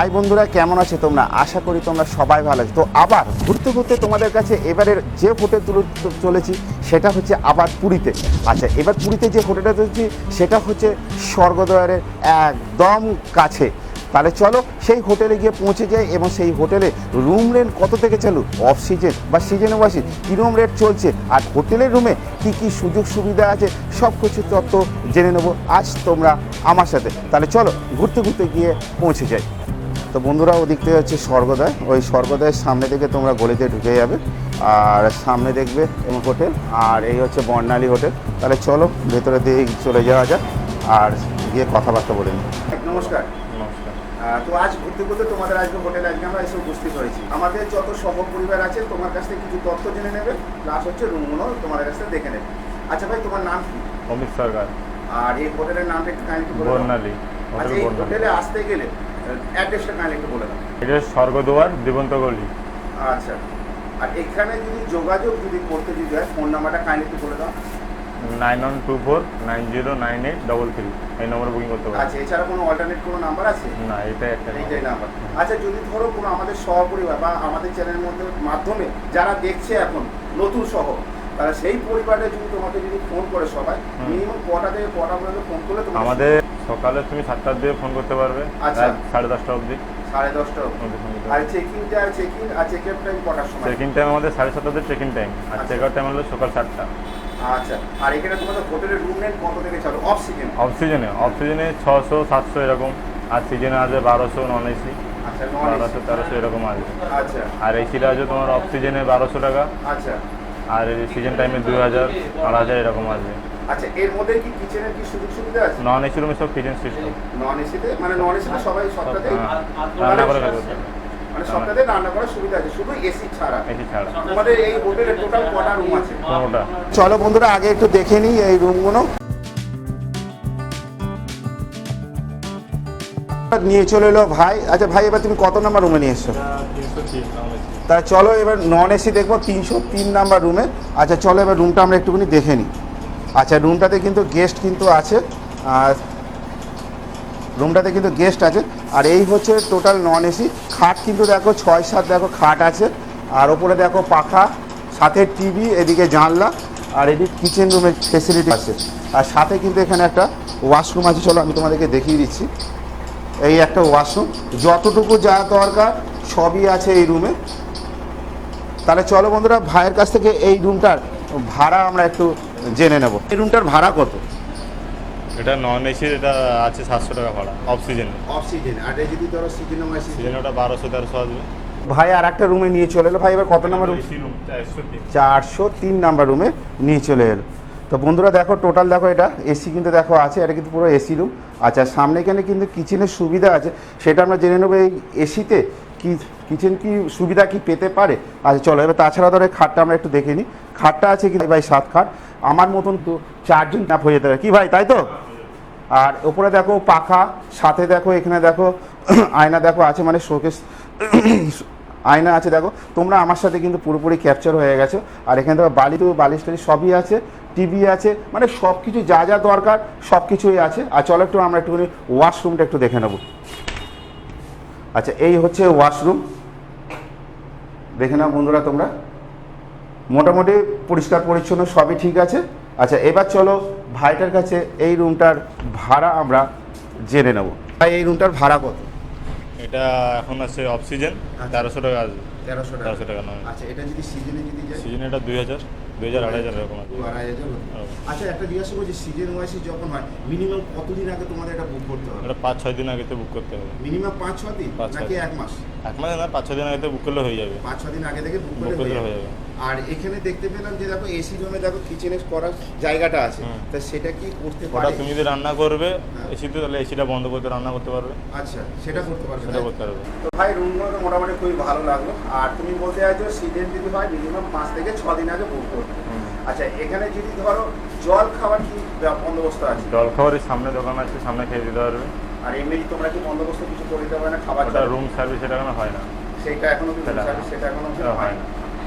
High বন্ধুরা, কেমন আছে তোমরা? আশা করি তোমরা সবাই ভালো আছো। তো আবার ঘুরতে ঘুরতে তোমাদের কাছে এবারের যে হোটেল তুলে চলেছি, সেটা হচ্ছে আবার পুরীতে। আচ্ছা এবার পুরীতে যে হোটেলটা তুলেছি সেটা হচ্ছে স্বর্গদ্বারের একদম কাছে। তাহলে চলো, সেই হোটেলে গিয়ে পৌঁছে যাই এবং সেই হোটেলে রুম রেন্ট কত থেকে চালু? অফ সিজন বা সিজনে বাসি কীরকম রেট চলছে? আর হোটেলের রুমে কি কি সুযোগ সুবিধা আছে? সব কিছু তত্ত্ব জেনে নেব আজ তোমরা আমার সাথে। তাহলে চলো, ঘুরতে ঘুরতে গিয়ে পৌঁছে যাই। তো বন্ধুরা ওদিক থেকে হচ্ছে স্বর্গদয় ওই স্বর্গদয়ের সামনে থেকে তোমরা গলিতে ঢুকে যাবে আর সামনে দেখবে এম হোটেল আর এই হচ্ছে বর্ণালী হোটেল। তাহলে চলো ভেতরে দিয়ে চলে যাওয়া যাক আর গিয়ে কথাবার্তা বলে নিই। নমস্কার। তো আজ ঘুরতে ঘুরতে তোমাদের আজকে হোটেলে আজকে আমরা এসে উপস্থিত হয়েছি। আমাদের যত সহ পরিবার আছে তোমার কাছ থেকে কিছু তথ্য জেনে নেবে প্লাস হচ্ছে রুমগুলো তোমাদের কাছ থেকে দেখে নেবে। আচ্ছা ভাই তোমার নাম কি? অমিত সরকার। আর এই হোটেলের নামটা একটু বর্ণালী আচ্ছা এই বর্ণালী। হোটেলে আসতে গেলে অ্যাড্রেসটা কাইন্ডলি একটু বলে দাও। এটা স্বর্গদুয়ার গলি। আচ্ছা। আর এখানে যদি যোগাযোগ যদি করতে যদি হয় ফোন নাম্বারটা কাইন্ডলি একটু বলে দাও। Nine one two four nine zero nine eight double three. এই নম্বরে বুকিং করতে পারেন আচ্ছা এছাড়া কোনো অল্টারনেট কোনো নাম্বার আছে? না এটা একটা নাম্বার। আচ্ছা যদি ধরো কোনো আমাদের সহপরিবার বা আমাদের চ্যানেলের মধ্যে মাধ্যমে যারা দেখছে এখন নতুন সহ তারা সেই পরিবারে যদি তোমাকে যদি ফোন করে সবাই মিনিমাম কটা থেকে কটা পর্যন্ত ফোন করলে তোমার আমাদের সকালে তুমি সাতটার দিকে ফোন করতে পারবে। আচ্ছা। রাত সাড়ে দশটা অবধি। সাড়ে দশটা আর পারবে। আর চেকিং আর চেক আউট টাইম কটার সময়? চেক টাইম আমাদের সাড়ে সাতটা চেক টাইম আর আচ্ছা। চেক আউট টাইম হলো সকাল সাতটা। আচ্ছা। আর এখানে তোমাদের হোটেলের রুম রেন্ট কত থেকে চালু? অফ সিজন অফ সিজনে অফ সিজনে ছশো সাতশো এরকম। আর সিজনে আছে বারোশো নন এসি আচ্ছা বারোশো তেরোশো এরকম আছে আচ্ছা। আর এসিটা আছে তোমার অফ সিজনে বারোশো টাকা। আচ্ছা। আর সিজন টাইমে দুই হাজার আড়াই হাজার এরকম আছে আচ্ছা এর মধ্যে কি কিচেনের কি সুযোগ সুবিধা আছে? নন এসি রুমে সব কিচেন সিস্টেম নন এসিতে মানে নন এসিতে সবাই সপ্তাহে রান্না করে মানে সপ্তাহে রান্না করার সুবিধা আছে শুধু এসি ছাড়া। এসি ছাড়া। তোমাদের এই হোটেলে টোটাল কটা রুম আছে? চলো বন্ধুরা আগে একটু দেখে নিই এই রুমগুলো নিয়ে চলে এলো ভাই। আচ্ছা ভাই এবার তুমি কত নাম্বার রুমে নিয়ে এসছো? তা চলো এবার নন এসি দেখব তিনশো তিন নাম্বার রুমে আচ্ছা চলো এবার রুমটা আমরা একটুখানি দেখে নিই। আচ্ছা রুমটাতে কিন্তু গেস্ট কিন্তু আছে, আর রুমটাতে কিন্তু গেস্ট আছে, আর এই হচ্ছে টোটাল নন এসি খাট কিন্তু দেখো ছয় সাত, দেখো খাট আছে, আর ওপরে দেখো পাখা, সাথে টিভি এদিকে জানলা, আর এদিকে কিচেন রুমের ফেসিলিটি আছে, আর সাথে কিন্তু এখানে একটা ওয়াশরুম আছে, চলো আমি তোমাদেরকে দেখিয়ে দিচ্ছি, এই একটা ওয়াশরুম যতটুকু যা দরকার সবই আছে এই রুমে তাহলে চলো বন্ধুরা, ভাইয়ের কাছ থেকে এই রুমটার ভাড়া আমরা একটু জেনে নেব। এই রুমটার ভাড়া কত? এটা নন এসি এটা আছে সাতশো টাকা ভাড়া অফ সিজনে অফ সিজন আর যদি ধরো সিজন সিজনে ওটা বারোশো তেরোশো আসবে। ভাই আর একটা রুমে নিয়ে চলে এলো। ভাই এবার কত নাম্বার রুম চারশো তিন। নাম্বার রুমে নিয়ে চলে এলো। তো বন্ধুরা দেখো টোটাল দেখো এটা। এসি কিন্তু দেখো আছে এটা কিন্তু পুরো এসি রুম আচ্ছা সামনে এখানে কিন্তু কিচেনের সুবিধা আছে। সেটা আমরা জেনে নেব এই এসিতে কি কিচেন কি সুবিধা কি পেতে পারে? আচ্ছা চলো এবার তাছাড়া ধরো এই খাটটা আমরা একটু দেখে নিই। খাটটা আছে কিন্তু ভাই সাত খাট। আমার মতন তো চারজন ন্যাপ হয়ে যেতে পারে। কি ভাই, তাই তো? আর ওপরে দেখো পাখা, সাথে দেখো, এখানে দেখো, আয়না দেখো, আছে মানে শোকেস আয়না আছে দেখো। তোমরা আমার সাথে কিন্তু পুরোপুরি ক্যাপচার হয়ে গেছো। আর এখানে দেখো বালি তো বালিশ টালি সবই আছে টিভি আছে মানে সব কিছু যা যা দরকার সব কিছুই আছে। আর চলো একটু আমরা একটুখানি ওয়াশরুমটা একটু দেখে নেব। আচ্ছা এই হচ্ছে ওয়াশরুম দেখে নাও বন্ধুরা তোমরা। মোটামুটি পরিষ্কার পরিচ্ছন্ন সবই ঠিক আছে। আচ্ছা এবার চলো ভাইটার কাছে এই রুমটার ভাড়া আমরা জেনে নেব। ভাই এই রুমটার ভাড়া কত? এটা এখন আছে অফ সিজন তেরোশো টাকা আসবে। তেরোশো তেরোশো টাকা নয়। আচ্ছা এটা যদি সিজনে যদি সিজনে এটা দুই হাজার। দুই হাজার আড়াই হাজার এরকম আড়াই হাজার? আচ্ছা একটা জিজ্ঞাসা করছি সিজন যখন হয় মিনিমাম কতদিন আগে তোমাদের এটা বুক করতে হবে? এটা পাঁচ ছয় দিন আগে বুক করতে হবে। মিনিমাম পাঁচ দিন? নাকি এক মাস? এক মাসে না পাঁচ ছয় দিন আগে বুক করলে হয়ে যাবে। পাঁচ দিন আগে থেকে বুক করলে হয়ে হয়ে যাবে। আর এখানে দেখতে পেলাম যে দেখো এসি রুমে দেখো কিচেনে করার জায়গাটা আছে। তা সেটা কি করতে তুমি যদি রান্না করবে হ্যাঁ। এসিতে তাহলে এসিটা বন্ধ করতে রান্না করতে পারবে। আচ্ছা সেটা করতে পারবে সেটা করতে পারবে। তো ভাই রুমগুলো মোটামুটি খুবই ভালো লাগল। আর তুমি বলতে চাইছো সিজন যদি হয় মিনিমাম পাঁচ থেকে ছ দিন আগে বুক হুম। আচ্ছা এখানে যদি ধরো জল খাবার কি বন্দোবস্ত আছে? জল খাবারের সামনে দোকান আছে সামনে খেয়ে দিতে পারবে। আর এমনি তোমরা কি বন্দোবস্ত কিছু করে দিতে পারবে না খাবার ওটা? রুম সার্ভিস এটা কোনো হয় না। সেটা এখনও সেটা- service সেটা এখনও হয় না।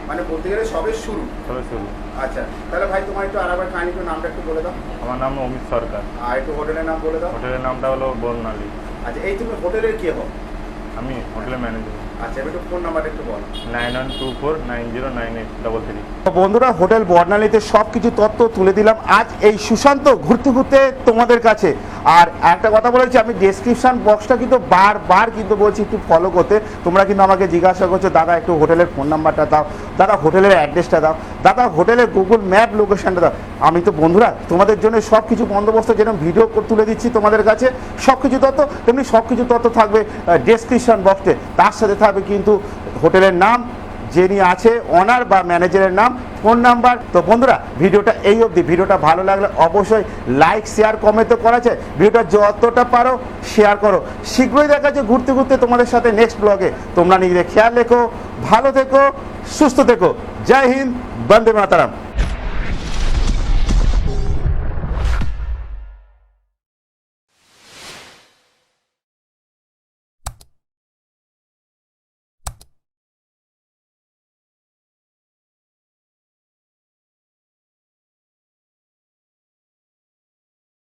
মানে বলতে গেলে সবে শুরু। তবে শুরু। আচ্ছা তাহলে ভাই তোমার একটু আরেকবার কাহিনী একটু নামটা একটু বলে দাও। আমার নাম অমিত সরকার। আর একটু হোটেলের নাম বলে দাও। হোটেলের নামটা হলো বর্ণালী। আচ্ছা এই তুমি হোটেলের কে হও? আমি হোটেলের ম্যানেজার আচ্ছা এবার একটু ফোন নাম্বারটা একটু বল। Nine one two four nine zero nine eight double three তো বন্ধুরা হোটেল বর্ণালীতে সব কিছু তথ্য তুলে দিলাম। আজ এই সুশান্ত ঘুরতে ঘুরতে তোমাদের কাছে। আর একটা কথা বলেছি আমি ডেসক্রিপশন বক্সটা কিন্তু বারবার কিন্তু বলছি একটু ফলো করতে। তোমরা কিন্তু আমাকে জিজ্ঞাসা করছ দাদা একটু হোটেলের ফোন নাম্বারটা দাও। দাদা হোটেলের অ্যাড্রেসটা দাও। দাদা হোটেলের গুগল ম্যাপ লোকেশনটা দাও। আমি তো বন্ধুরা তোমাদের জন্য সব কিছু বন্দোবস্ত যেরকম ভিডিও তুলে দিচ্ছি তোমাদের কাছে সব কিছু তথ্য তেমনি সব কিছু তথ্য থাকবে ডেসক্রিপশন বক্সে তার সাথে থাকবে কিন্তু হোটেলের নাম, যিনি আছে, ওনার বা ম্যানেজারের নাম, ফোন নাম্বার। তো বন্ধুরা, ভিডিওটা এই অবধি। ভিডিওটা ভালো লাগলে অবশ্যই লাইক, শেয়ার কমেন্ট তো করা যায় ভিডিওটা যতটা পারো শেয়ার করো। শীঘ্রই দেখা যাচ্ছে ঘুরতে ঘুরতে তোমাদের সাথে নেক্সট ব্লগে তোমরা নিজেদের খেয়াল রেখো, ভালো থেকো, সুস্থ থেকো। জয় হিন্দ, বন্দে মাতারাম।